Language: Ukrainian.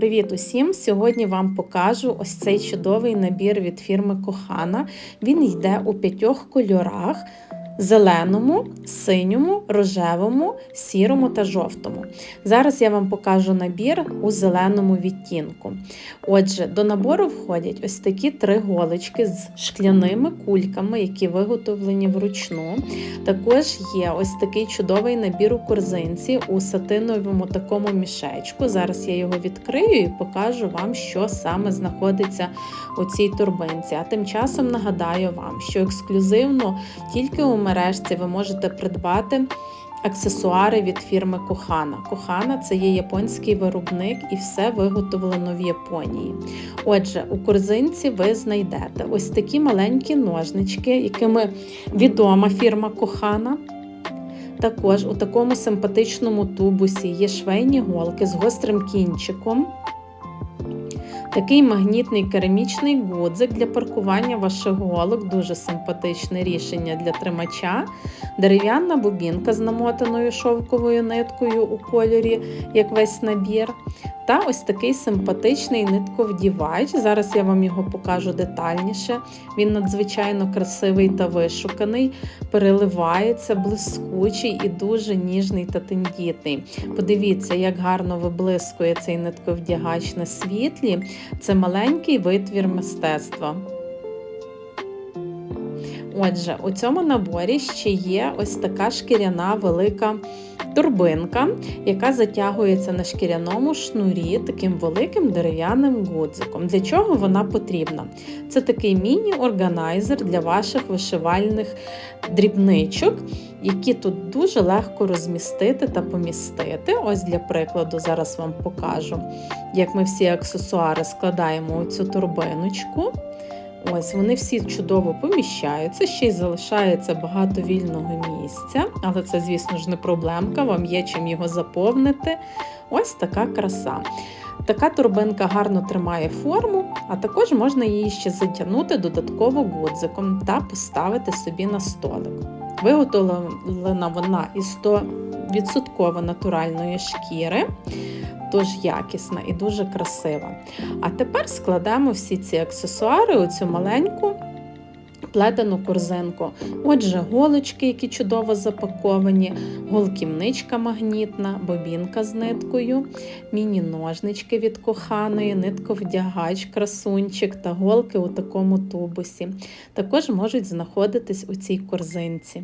Привіт усім! Сьогодні вам покажу ось цей чудовий набір від фірми Кохана. Він йде у п'ятьох кольорах: зеленому, синьому, рожевому, сірому та жовтому. Зараз я вам покажу набір у зеленому відтінку. Отже, до набору входять ось такі три голочки з шкляними кульками, які виготовлені вручну. Також є ось такий чудовий набір у корзинці у сатиновому такому мішечку. Зараз я його відкрию і покажу вам, що саме знаходиться у цій турбинці. А тим часом нагадаю вам, що ексклюзивно тільки у мережці ви можете придбати. Аксесуари від фірми Кохана. Кохана це є японський виробник і все виготовлено в Японії. Отже, у корзинці ви знайдете ось такі маленькі ножнички, якими відома фірма Кохана. Також у такому симпатичному тубусі є швейні голки з гострим кінчиком. Такий магнітний керамічний годзик для паркування ваших голок, дуже симпатичне рішення для тримача, дерев'яна бубінка з намотаною шовковою ниткою у кольорі, як весь набір. Та ось такий симпатичний нитковдівач. Зараз я вам його покажу детальніше. Він надзвичайно красивий та вишуканий, переливається, блискучий і дуже ніжний та тендітний. Подивіться, як гарно виблискує цей нитковдягач на світлі. Це маленький витвір мистецтва. Отже, у цьому наборі ще є ось така шкіряна велика турбинка, яка затягується на шкіряному шнурі таким великим дерев'яним гудзиком. Для чого вона потрібна? Це такий міні-органайзер для ваших вишивальних дрібничок, які тут дуже легко розмістити та помістити. Ось для прикладу, зараз вам покажу, як ми всі аксесуари складаємо у цю турбиночку. Ось вони всі чудово поміщаються, ще й залишається багато вільного місця, але це, звісно ж, не проблемка, вам є чим його заповнити. Ось така краса. Така турбинка гарно тримає форму, а також можна її ще затягнути додатково гудзиком та поставити собі на столик. Виготовлена вона із 100% натуральної шкіри тож якісна і дуже красива. А тепер складемо всі ці аксесуари у цю маленьку плетену корзинку. Отже, голочки, які чудово запаковані, голківничка магнітна, бобінка з ниткою, міні-ножнички від коханої, нитковдягач, красунчик та голки у такому тубусі. Також можуть знаходитись у цій корзинці.